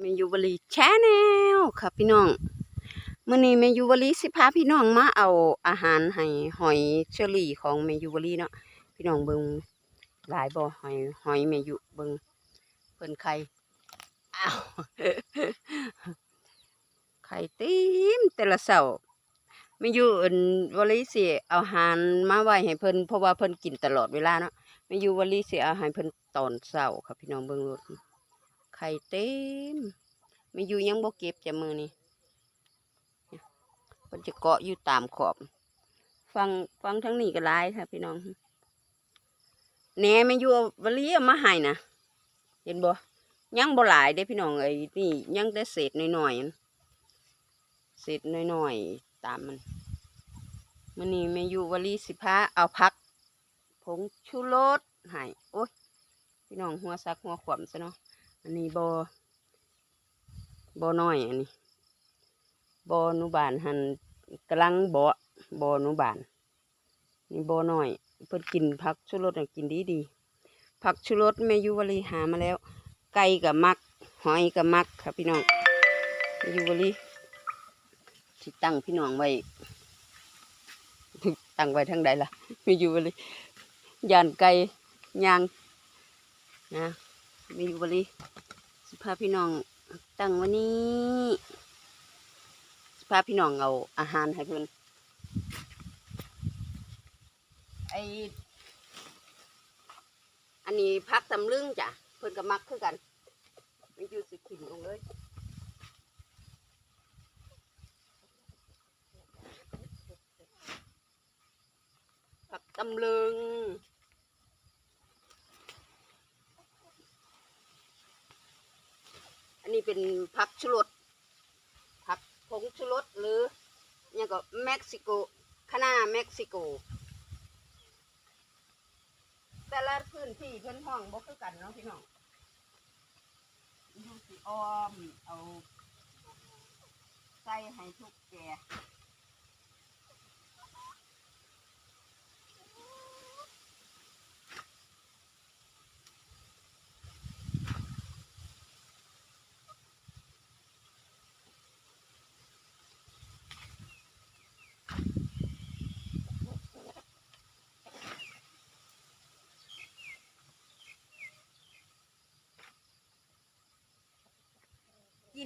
เมยูบรีแชนแนลค่ะพี่น้องมื้อนี้เมยูบรีสิพาพี่น้องมาเอาอาหารให้หอยเชอรี่ของเมยูบรีเนาะพี่น้องเบิ่งหลายบ่หอยหอยเมยูเบิ่งเพิ่นไข่อ้าวไข่เต็มแต่ละเสาเมยูอันบรีสิเอาอาหารมาไว้ให้เพิ่นเพราะว่าเพิ่นกินตลอดเวลาเนาะเมยูบรีสิเอาให้เพิ่นตอนเช้าค่ะพี่น้องเบิ่งรถ ไข่เต็มไม่อยู่ยังบ่เก็บจะมือนี่มันจะเกาะอยู่ตามขอบ ฟังฟังทั้งนี้ก็หลายค่ะพี่น้องแหน่ไม่อยู่เอาวลีเอามาให้นะเห็นบ่ยังบ่หลายเด้พี่น้องไอ้นี่ยังแต่เศษหน้อยๆเศษหน้อยๆตามมันมันนี่แม่อยู่วลีสิพาเอาพักผงชูรสให้โอ้ยพี่น้องหัวซักหัวขวมซะเนาะ อันนี้บอบอน้อยอันนี้บอนุบาลหันกำลังบอบอนุบาลนี่บอน้อยเพิ่นกินผักชูรสกินดีดีผักชูรสแม่ยุวลีหามาแล้ว ไก่กับมัก หอยกับมักครับพี่น้องยุวลีที่ตั้งพี่น้องไว้ตั้งไว้ทางใดล่ะแม่ยุวลียานไก่ย่างนะ แม่ยุวลีสิพาพพี่น้องตั้งวันนี้สิพาพพี่น้องเอาอาหารให้เพิ่อนไออันนี้พักตำลึงจ้ะเพิ่อนก็มักคือกันมันอยู่สิขินลงเลยผักตำลึง อันนี้ เป็นผักชุรสผักผงชุรสหรือเนี่ยก็เม็กซิโกคณาเม็กซิโก แต่ละพื้นที่เพื่อนห้องบ่คือกันเนาะพี่น้องห้องสีอ้อมเอาใส่ให้ทุกแก่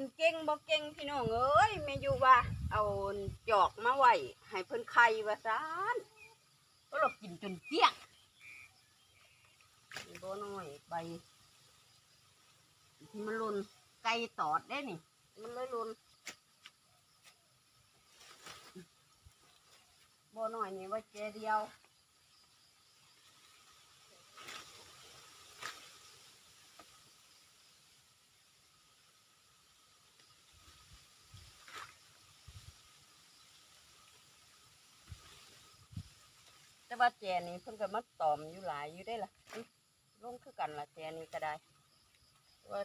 กินเก่งบ่เก่งพี่น้องเอ้ยแม่อยู่ว่า เอาจอกมาไว้ให้เพิ่นไข่ว่าซานก็เรากินจนเกลี้ยงนี่บ่น้อยใบมันลุนไก่ตอดได้นี่ มันเลยลุนบ่น้อยนี่ว่าแกเดียว ว่าแจนี่เพิ่นก็มาตอมอยู่หลายอยู่ได้ล่ะอื้อลงคือกันล่ะแจนี่ก็ได้ว่า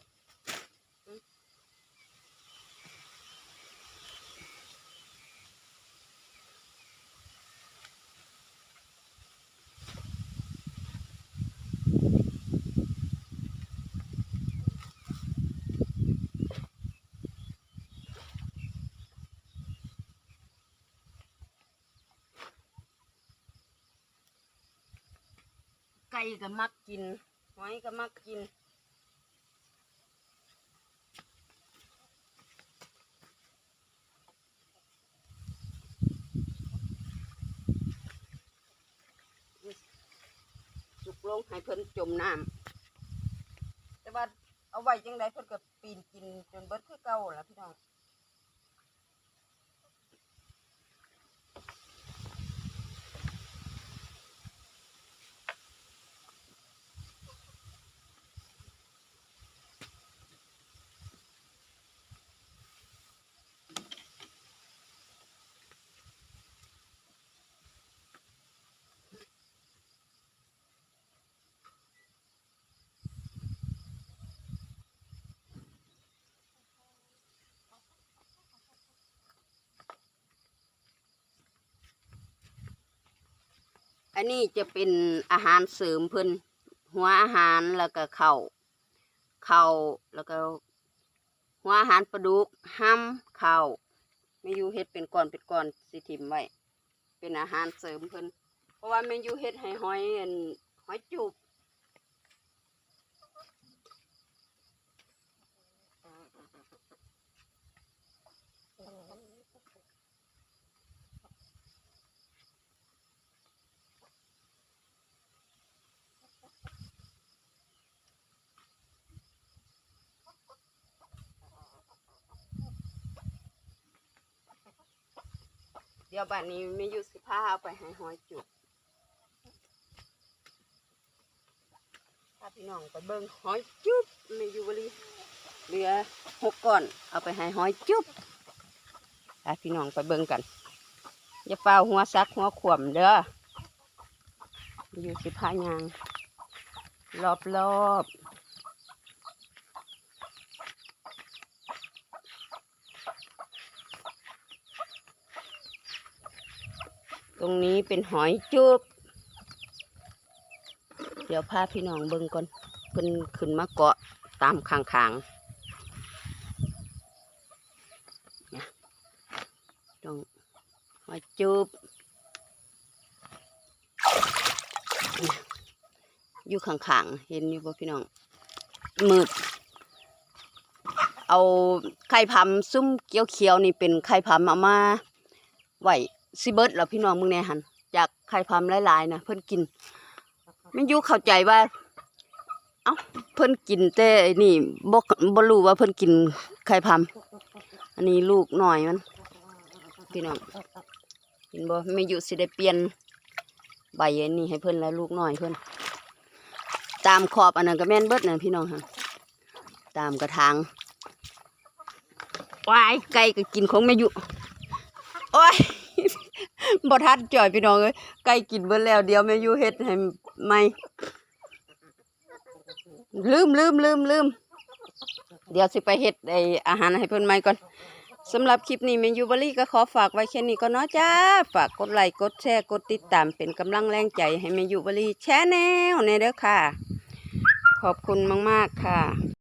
ก่ก็มักกินหอยก็มักกินจุกลงให้เพิ่นจมน้ำแต่ว่าเอาไว้จังไดเพิ่นก็ปีนกินจนเบิดคือเก่าแล่ะพี่น้อง อันนี้จะเป็นอาหารเสริมเพิ่นหัวอาหารแล้วก็ข้าวข้าวแล้วก็หัวอาหารปลาดุกห้ำข้าวแม่ยูเฮ็ดเป็นก้อนเป็นก้อนสิทิมไว้เป็นอาหารเสริมเพิ่นเพราะว่าไม่ยูเฮ็ดให้หอยเงินหอยจูบ ดี๋ยวบัดนี้แม่ยูสิพาเอาไปให้หอยจูบพาพี่น้องไปเบิ่งหอยจุบแม่ยูบริเหลือหกก้อน เอาไปให้หอยจุบพาพี่น้องไปเบิ่งกัน อย่าเฝ้าหัวซักหัวขวมเด้ออยู่สิพายางรอบรอบ ตรงนี้เป็นหอยจุบเดี๋ยวพาพี่น้องเบิ่งก่อนเพิ่นขึ้นมาเกาะตามข้างๆเนี่ยต้องหอยจุบอยู่ข้างๆเห็นอยู่บ่พี่น้องมืดเอาไข่พำซุ้มเขียวๆนี่เป็นไข่พำเอามาไหว ซิเบิร์ดแล้วพี่น้องมึงแน่หันจากไข่พำหลายๆนะเพิ่นกินแมันยู่เข้าใจว่า เอ้าเพิ่นกินแต่นี่บ่บ่รู้ว่าเพิ่นกินไข่พำอันนี้ลูกหน่อยมัน พี่น้องเห็นบ่ไม่ยู่สิได้เปลี่ยนใบอันนี้ให้เพิ่นแล้วลูกหน้อยเพิ่นตามขอบอันนั้นก็แม่นเบิดนั่นพี่น้องค่ะตามกระถางวายไก่ก็กินของแม่ยู่โอ้ย บ่ทันจ่อยพี่น้องเอ้ยไก่กินเบิดแล้วเดี๋ยวแม่ยูเฮ็ดให้ใหม่ลืมลืมลืมลืมเดี๋ยวสิไปเฮ็ดไออาหารให้เพิ่นใหม่ก่อนสำหรับคลิปนี้แม่ยูบรี่ก็ขอฝากไว้แค่นี้ก็เนาะจ้า ฝากกดไลค์กดแชร์กดติดตามเป็นกำลังแรงใจให้แม่ยูบรี่แชร์แนวในเด้อค่ะ ขอบคุณมาก ๆ ค่ะ